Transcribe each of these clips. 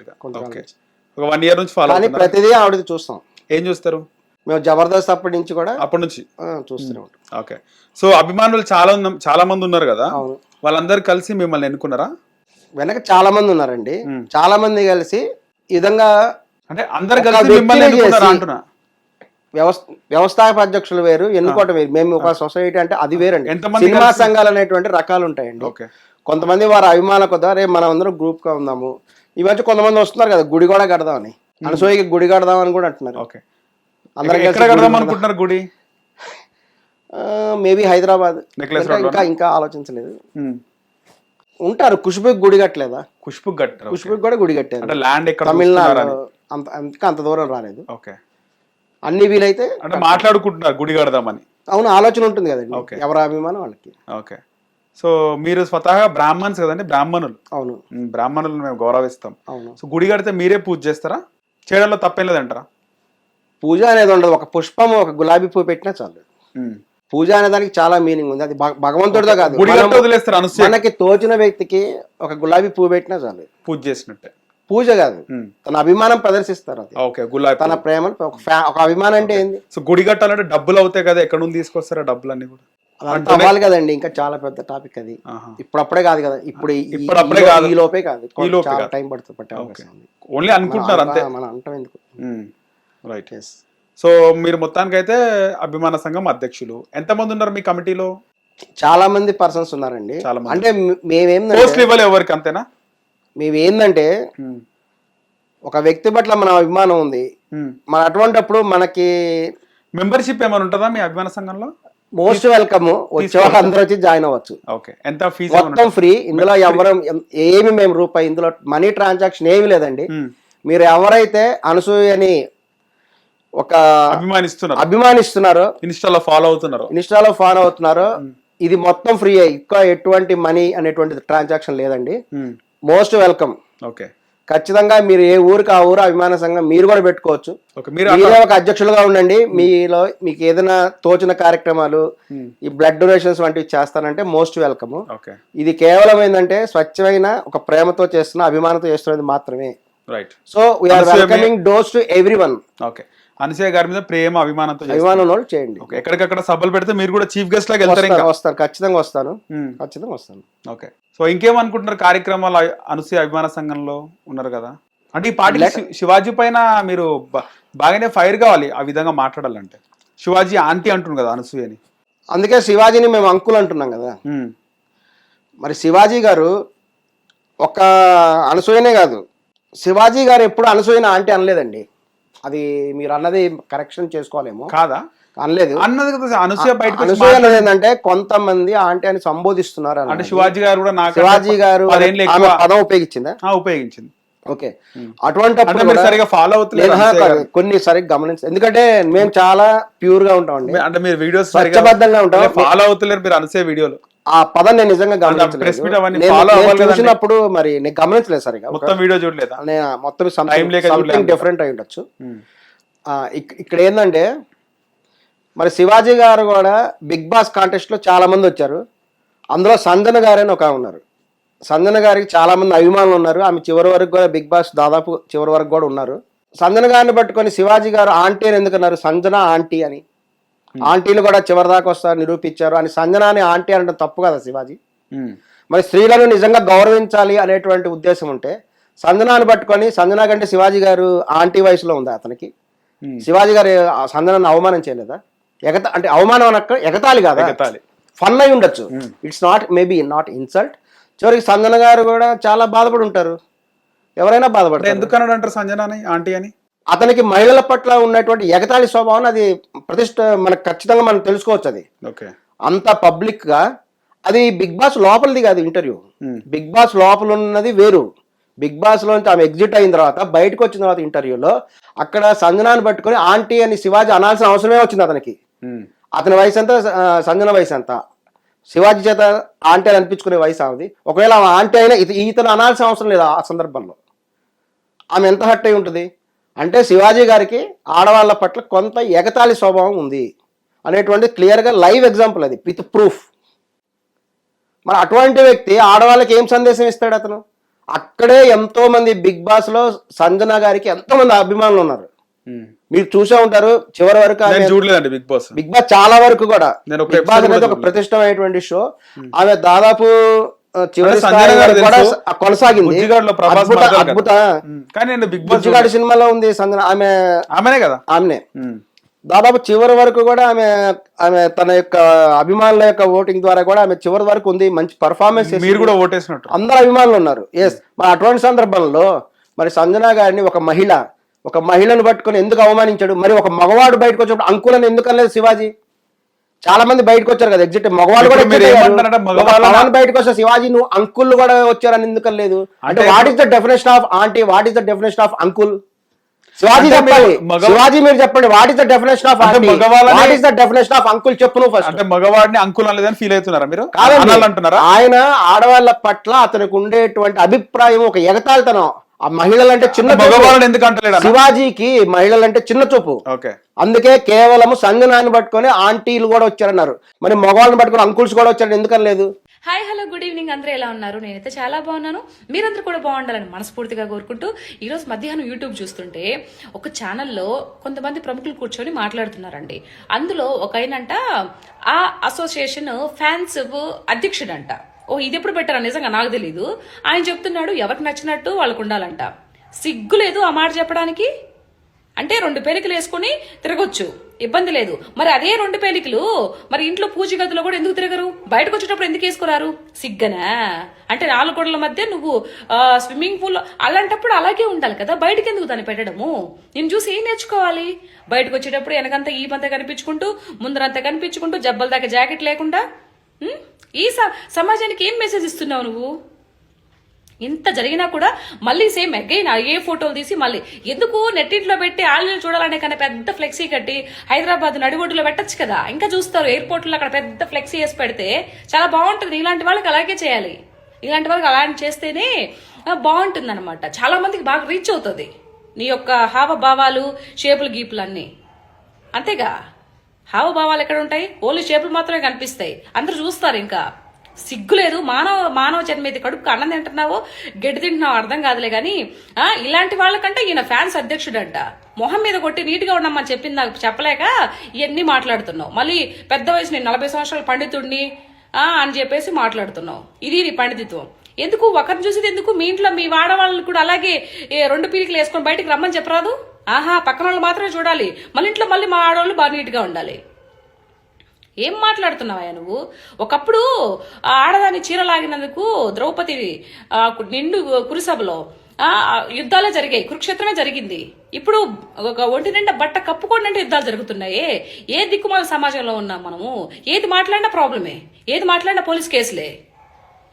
ఒక one year నుంచి follow కానీ ప్రతిదీ ఆవిడది చూస్తాం. ఏం చూస్తారు? మేము జబర్దస్త్ అప్పటి నుంచి కూడా అప్పటి నుంచి? చూస్తూనే ఉంటాం. ఓకే. సో అభిమానులు చాలా చాలా మంది ఉన్నారు కదా? వాళ్ళందరూ కలిసి మిమ్మల్ని ఎన్నుకున్నారా? వెనక చాలా మంది ఉన్నారండి. చాలా మంది కలిసి విధంగా అంటే అందరు కలిసి మిమ్మల్ని ఎన్నుకున్నారా అంటున్నా? వ్యవస్థ వ్యవస్థాపక అధ్యక్షులు వేరు ఎన్నుకోవటం వేరు. మేము ఒక సొసైటీ అంటే అది వేరండి. సినిమా సంఘాలు అనేటువంటి రకాలు ఉంటాయండి. కొంతమంది వారి అభిమాన కొద్దా రేపు మనం అందరం గ్రూప్గా ఉందాము. ఈ మధ్య కొంతమంది వస్తున్నారు కదా గుడి కూడా కడదామని. అనసూయకి గుడి కడదామని కూడా అంటున్నారు. ఓకే. ఎక్కడ కడదాం అనుకుంటున్నారు గుడి? మేబీ హైదరాబాద్. ఇంకా- ఇంకా ఆలోచించలేదు. ఉంటారు కుష్బుకి గుడి కట్టలేదా? ఖుష్బు కట్టారు కూడా గుడి కట్టారు. అంటే ల్యాండ్ ఎక్కడ తమిళనాడు. అంత ఇంకా అంత దూరం రాలేదు. ఓకే. అన్ని వీలైతే అంటే మాట్లాడుకుంటున్నారు గుడి కడదామని. అవును ఆలోచన ఉంటుంది కదండి. ఎవరి అభిమానం వాళ్ళకి. ఓకే. సో మీరు స్వతహాగా బ్రాహ్మణ్స్ కదండి బ్రాహ్మణులు. అవును. బ్రాహ్మణులను మేము గౌరవిస్తాం. అవును. సో గుడి కడితే మీరే పూజ చేస్తారా? చేయడంలో తప్పేం లేదంటారా పూజ అనేది ఉండదు. ఒక పుష్పం ఒక గులాబీ పువ్వు పెట్టినా చాలు. పూజ అనే దానికి చాలా మీనింగ్ ఉంది. అది భగ- భగవంతుడితో కాదు. మనకి తోచిన వ్యక్తికి ఒక గులాబీ పువ్వు పెట్టినా చాలు. పూజ చేసినట్టే. పూజ కాదు. తన అభిమానం ప్రదర్శిస్తారు అది. ఓకే గులాబీ తన ఫ్యా- ఒక అభిమానం అంటే ఏంది? సో గుడి కట్టాలంటే డబ్బులు అవుతాయి కదా ఎక్కడ నుండి తీసుకొస్తారా డబ్బులు అన్ని కూడా? అదంతా అవ్వాలి కదండి ఇంకా చాలా పెద్ద టాపిక్ అది. ఇప్పుడప్పుడే కాదు కదా ఇప్పుడు ఈ- ఇప్పుడప్పుడే కాదు. ఈ లోపే కాదు చాలా. టైం పడుతుంది పట్టే అవకాశం ఓన్లీ అనుకుంటున్నారు అంతే మనం అంటాం ఎందుకు రైట్. సో మీరు మొత్తానికైతే అభిమాన సంఘం అధ్యక్షులు ఎంతమంది ఉన్నారు మీ కమిటీలో చాలా మంది పర్సన్స్ ఉన్నారండి. అంటే మేమేందంటే ఇవ్వాలి ఎవరికి అంతేనా మేమేందంటే. ఒక వ్యక్తి పట్ల మన అభిమానం ఉంది. మన అటువంటిప్పుడు మనకి మెంబర్షిప్ ఏమైనా ఉంటుందా మీ అభిమాన సంఘంలో మోస్ట్ వెల్కమ్ వచ్చే వాళ్ళు అందరూ వచ్చి జాయిన్ అవ్వచ్చు. ఓకే. ఎంత ఫీజు మొత్తం ఫ్రీ. ఇందులో ఎవరు ఏమి మేము రూపాయి ఇందులో మనీ ట్రాన్సాక్షన్ ఏమి లేదండి. ఉమ్. మీరు ఎవరైతే అనసూయని ఒక అభిమానిస్తున్నారు. అభిమానిస్తున్నారో ఇన్స్టాలో ఫాలో అవుతున్నారు. ఇన్స్టాలో ఫాలో అవుతున్నారో ఇది మొత్తం ఫ్రీ. ఎక్కువ ఎటువంటి మనీ అనేటువంటి ట్రాన్సాక్షన్ లేదండి. మోస్ట్ వెల్కమ్ ఓకే ఖచ్చితంగా మీరు ఏ ఊరికి ఆ ఊరు అభిమాన సంఘం మీరు కూడా పెట్టుకోవచ్చు. మీరు ఒక అధ్యక్షులుగా ఉండండి. మీలో మీకు ఏదైనా తోచిన కార్యక్రమాలు ఉమ్. ఈ బ్లడ్ డొనేషన్స్ వంటివి చేస్తానంటే మోస్ట్ వెల్కమ్ ఇది కేవలం ఏంటంటే స్వచ్ఛమైన ఒక ప్రేమతో చేస్తున్న అభిమానంతో చేస్తున్నది మాత్రమే. Right so we are welcoming those to everyone okay Anasuya గారి మీద ప్రేమ అభిమానంతో. అభిమానం వాళ్ళు చేయండి. ఎక్కడికక్కడ సభలు పెడితే మీరు కూడా చీఫ్ గెస్ట్ లాగా వెళ్తారు ఇంకా. వస్తాను వస్తాను ఖచ్చితంగా వస్తాను. ఖచ్చితంగా వస్తాను. ఓకే. సో ఇంకేమనుకుంటున్నారు కార్యక్రమాలు అనసూయ అభిమాన సంఘంలో ఉన్నారు కదా? అంటే ఈ పార్టీ శివాజీ పైన మీరు బాగానే ఫైర్ కావాలి ఆ విధంగా మాట్లాడాలంటే. శివాజీ ఆంటీ అంటుంది కదా అనసూయని. అందుకే శివాజీని మేము అంకుల్ అంటున్నాం కదా. మరి శివాజీ గారు ఒక అనసూయనే కాదు. శివాజీ గారు ఎప్పుడు అనసూయన ఆంటీ అనలేదండి. అది మీరు అన్నది కరెక్షన్ చేసుకోవాలేమో కాదా? అనలేదు. అన్నది కదా అనసూయ బయటకు వచ్చి అనసూయ అన్నది ఏంటంటే కొంతమంది ఆంటీ అని సంబోధిస్తున్నారు అంటే. శివాజీ గారు కూడా నాకు శివాజీ గారు పదం ఉపయోగించిందా? ఆ, ఉపయోగించింది. ఓకే. అంటే అటువంటిప్పుడు మీరు కూడా సరిగా ఫాలో అవుతలేదు. కొన్ని సరిగ్గా గమనించ ఎందుకంటే మేము చాలా ప్యూర్గా ఉంటామండి. అంటే మీరు వీడియోస్ స్వచ్ఛబద్ధంగా ఉంటాం. ఫాలో అవుతలేరు మీరు అనసూయ వీడియోలు. ఆ పదం నేను నిజంగా గమనించలేదు. చూసినప్పుడు మరి నేను గమనించలేదు సరిగా. మొత్తం వీడియో చూడలేదా? నేను మొత్తం సంథింగ్. డిఫరెంట్ అయి ఉండొచ్చు. ఇక్- ఇక్కడ ఏంటంటే మరి శివాజీ గారు కూడా బిగ్ బాస్ కాంటెస్ట్లో చాలా మంది వచ్చారు. అందులో సంజన గారు అని ఒక ఉన్నారు. సంజన గారికి చాలా మంది అభిమానులు ఉన్నారు. ఆమె చివరి వరకు కూడా బిగ్ బాస్ దాదాపు చివరి వరకు కూడా ఉన్నారు. సంజన గారిని పట్టుకొని శివాజీ గారు ఆంటీ అని ఎందుకన్నారు సంజన ఆంటీ అని. ఆంటీలు కూడా చివరి దాకా వస్తారు నిరూపించారు అని సంజన అని ఆంటీ అనడం తప్పు కదా శివాజీ? ఉమ్. మరి స్త్రీలను నిజంగా గౌరవించాలి అనేటువంటి ఉద్దేశం ఉంటే సంజనాన్ని పట్టుకొని సంజన కంటే శివాజీ గారు ఆంటీ వయసులో ఉంది అతనికి? ఉమ్. శివాజీ గారు సంజనాన్ని అవమానం చేయలేదా? ఎగత అంటే అవమానం అనక్క ఎగతాళి కాదా. ఫన్ అయి ఉండొచ్చు. It's not maybe not insult చివరికి సంజన గారు కూడా చాలా బాధపడి ఉంటారు. ఎవరైనా బాధపడతారు. ఎందుకు అన్నాడు అంటారు సంజన అని ఆంటీ అని? అతనికి మహిళల పట్ల ఉన్నటువంటి ఎగతాళి స్వభావం అది ప్రతిష్ట మనకు ఖచ్చితంగా మనం తెలుసుకోవచ్చు అది. ఓకే. అంత పబ్లిక్గా అది బిగ్ బాస్ లోపలిది కాదు ఇంటర్వ్యూ. ఉమ్. బిగ్ బాస్ లోపల ఉన్నది వేరు. బిగ్ బాస్ లోంచి ఆమె ఎగ్జిట్ అయిన తర్వాత బయటకు వచ్చిన తర్వాత ఇంటర్వ్యూలో అక్కడ సంజనాన్ని పట్టుకొని ఆంటీ అని శివాజీ అనాల్సిన అవసరమే వచ్చింది అతనికి. ఉమ్. అతని వయసు ఎంత? సంజన వయసు ఎంత? శివాజీ చేత ఆంటీ అని అనిపించుకునే వయసు ఆమెది. ఒకవేళ ఆమె ఆంటీ అయినా ఇత- ఈతను అనాల్సిన అవసరం లేదు ఆ సందర్భంలో. ఆమె ఎంత హట్ అయి ఉంటుంది? అంటే శివాజీ గారికి ఆడవాళ్ళ పట్ల కొంత ఎగతాళి స్వభావం ఉంది అనేటువంటి క్లియర్గా లైవ్ ఎగ్జాంపుల్ అది విత్ ప్రూఫ్. మరి అటువంటి వ్యక్తి ఆడవాళ్ళకి ఏం సందేశం ఇస్తాడు అతను? అక్కడే ఎంతో మంది బిగ్ బాస్లో సంజన గారికి ఎంతో మంది అభిమానులు ఉన్నారు. మీరు చూసే ఉంటారు చివరి వరకు చూడలేదండి బిగ్ బాస్. బిగ్ బాస్ చాలా వరకు కూడా. నేను ఒక బిగ్ బాస్ అనేది ఒక. ప్రతిష్టమైనటువంటి షో. ఆమె దాదాపు కొనసాగింది. అద్భుత కానీ బిగ్ బాస్ సినిమాలో ఉంది సంజన ఆమె ఆమెనే కదా? ఆమెనే. దాదాపు చివరి వరకు కూడా ఆమె ఆమె తన యొక్క అభిమానుల యొక్క ఓటింగ్ ద్వారా కూడా ఆమె చివరి వరకు ఉంది. మంచి పర్ఫార్మెన్స్ మీరు కూడా ఓటేసినట్టు. అందరు అభిమానులు ఉన్నారు. ఎస్ మరి అటువంటి సందర్భంలో మరి సంజన గారిని ఒక మహిళ ఒక మహిళను పట్టుకొని ఎందుకు అవమానించాడు? మరి ఒక మగవాడు బయటకు వచ్చినప్పుడు అంకులని ఎందుకు అనలేదు శివాజీ? చాలా మంది బయటకు వచ్చారు కదా ఎగ్జిట్ కూడా మగవాళ్ళ- పవన్ బయటకు వస్తే శివాజీ నువ్వు అంకుల్ కూడా వచ్చారని ఎందుకు లేదు? అంటే what is the definition of aunty what is the definition of uncle Shivaji చెప్పాలి. శివాజీ మీరు చెప్పండి what is the definition of what is the definition of uncle చెప్పు నువ్వు ఫస్ట్ అంటే మగవాడిని అంకుల్ అనలేదని ఫీల్ అవుతున్నారా మీరు? కాదండి. అనాలంటున్నారా? ఆయన ఆడవాళ్ళ పట్ల అతనికి ఉండేటువంటి అభిప్రాయం ఒక ఎగతాళితనం. ఆ మహిళలంటే చిన్న. మగవాళ్ళని ఎందుకు అంటలేడు శివాజీకి మహిళలంటే చిన్న చూపు. ఓకే. అందుకే కేవలం సంజనాన్ని పట్టుకొని ఆంటీలు కూడా వచ్చారన్నారు. మరి మగవాళ్ళని పట్టుకొని అంకుల్స్ కూడా వచ్చారని ఎందుకని లేదు? Hi hello good evening. అందరూ ఎలా ఉన్నారు? నేనైతే చాలా బాగున్నాను. మీరందరూ కూడా బాగుండాలని మనస్ఫూర్తిగా కోరుకుంటూ ఈరోజు మధ్యాహ్నం యూట్యూబ్ చూస్తుంటే ఒక ఛానల్లో కొంతమంది ప్రముఖులు కూర్చొని మాట్లాడుతున్నారండి. అందులో ఒక ఆయనంట ఆ అసోసియేషన్ ఫ్యాన్స్ అధ్యక్షుడంట. ఓ ఇది ఎప్పుడు పెట్టారా నిజంగా నాకు తెలీదు. ఆయన చెప్తున్నాడు ఎవరికి నచ్చినట్టు వాళ్ళకు ఉండాలంట. సిగ్గు లేదు ఆ మాట చెప్పడానికి? అంటే రెండు పేలికలు వేసుకుని తిరగొచ్చు. ఇబ్బంది లేదు. మరి అదే రెండు పేలికలు మరి ఇంట్లో పూజ గదిలో కూడా ఎందుకు తిరగరు? బయటకు వచ్చేటప్పుడు ఎందుకు వేసుకురారు? సిగ్గనా? అంటే నాలుగు గోడల మధ్య నువ్వు స్విమ్మింగ్ పూల్ అలాంటప్పుడు అలాగే ఉండాలి కదా. బయటకు ఎందుకు దాన్ని పెట్టడము? నేను చూసి ఏం నేర్చుకోవాలి? బయటకు వచ్చేటప్పుడు వెనకంతా ఈ పంత కనిపించుకుంటూ ముందరంతా కనిపించుకుంటూ జబ్బల దాకా జాకెట్ లేకుండా ఈ స- సమాజానికి ఏం మెసేజ్ ఇస్తున్నావు నువ్వు? ఇంత జరిగినా కూడా మళ్ళీ సేమ్ అగైన్ ఏ ఫోటోలు తీసి మళ్ళీ ఎందుకు నెట్టింట్లో పెట్టి ఆన్లైన్ చూడాలనే కన్నా పెద్ద ఫ్లెక్సీ కట్టి హైదరాబాద్ నడిబొడ్డులో పెట్టచ్చు కదా. ఇంకా చూస్తారు ఎయిర్పోర్ట్లో అక్కడ పెద్ద ఫ్లెక్సీ వేసి పెడితే చాలా బాగుంటుంది. ఇలాంటి వాళ్ళకి అలాగే చేయాలి. ఇలాంటి వాళ్ళకి అలాంటి చేస్తేనే బాగుంటుంది అనమాట చాలా మందికి బాగా రీచ్ అవుతుంది. నీ యొక్క హావభావాలు షేపులు గీపులు అన్నీ అంతేగా? హావభావాలు ఎక్కడ ఉంటాయి? ఓన్లీ షేపులు మాత్రమే కనిపిస్తాయి. అందరూ చూస్తారు ఇంకా. సిగ్గు లేదు మానవ మానవ జన్మ ఇది కడుపుకు అన్నం తింటున్నావో గడ్డి తింటున్నావు అర్థం కాదులే కానీ ఇలాంటి వాళ్ళకంటే ఈయన ఫ్యాన్స్ అధ్యక్షుడంట. మొహం మీద కొట్టి నీట్గా ఉండమని చెప్పింది నాకు చెప్పలేక ఇవన్నీ మాట్లాడుతున్నావు. మళ్ళీ పెద్ద వయసు నేను నలభై సంవత్సరాల పండితుడిని అని చెప్పేసి మాట్లాడుతున్నావు. ఇది నీ పండితిత్వం. ఎందుకు? ఒకరిని చూసేది ఎందుకు? మీ ఇంట్లో మీ వాడవాళ్ళని కూడా అలాగే రెండు పీలికలు వేసుకొని బయటికి రమ్మని చెప్పరాదు? ఆహా పక్కన వాళ్ళు మాత్రమే చూడాలి. మళ్ళీ ఇంట్లో మళ్ళీ మా ఆడవాళ్ళు బాగా నీట్గా ఉండాలి. ఏం మాట్లాడుతున్నావా నువ్వు? ఒకప్పుడు ఆ ఆడదాని చీర లాగినందుకు ద్రౌపది నిండు కురుసభలో యుద్ధాలు యుద్ధాలే జరిగాయి. కురుక్షేత్రమే జరిగింది. ఇప్పుడు ఒక ఒంటి నిండా బట్ట కప్పుకోండి యుద్ధాలు జరుగుతున్నాయే. ఏ దిక్కుమాల సమాజంలో ఉన్నాం మనము? ఏది మాట్లాడినా ప్రాబ్లమే. ఏది మాట్లాడినా పోలీస్ కేసులే.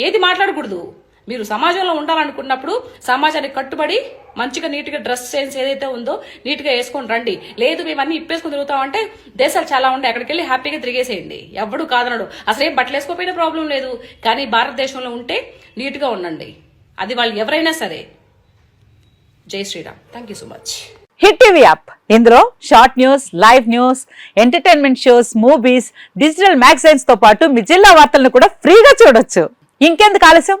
ఏది మాట్లాడకూడదు. మీరు సమాజంలో ఉండాలనుకున్నప్పుడు సమాజానికి కట్టుబడి మంచిగా నీట్గా డ్రెస్ సెన్స్ ఏదైతే ఉందో నీట్గా వేసుకొని రండి. లేదు మేము అన్ని ఇప్పేసుకొని తిరుగుతామంటే దేశాలు చాలా ఉండే అక్కడికి వెళ్ళి హ్యాపీగా తిరిగేసేయండి. ఎవడు కాదనడు. అసలు ఏం బట్టలు వేసుకోపోయినా ప్రాబ్లం లేదు. కానీ భారతదేశంలో ఉంటే నీట్గా ఉండండి. అది వాళ్ళు ఎవరైనా సరే. జై Shriram. Thank you so much Hit TV app. ఇందులో short news live news entertainment shows movies digital మ్యాగజైన్స్తో పాటు మీ జిల్లా వార్తలను కూడా ఫ్రీగా చూడొచ్చు. ఇంకెందుకు ఆలస్యం?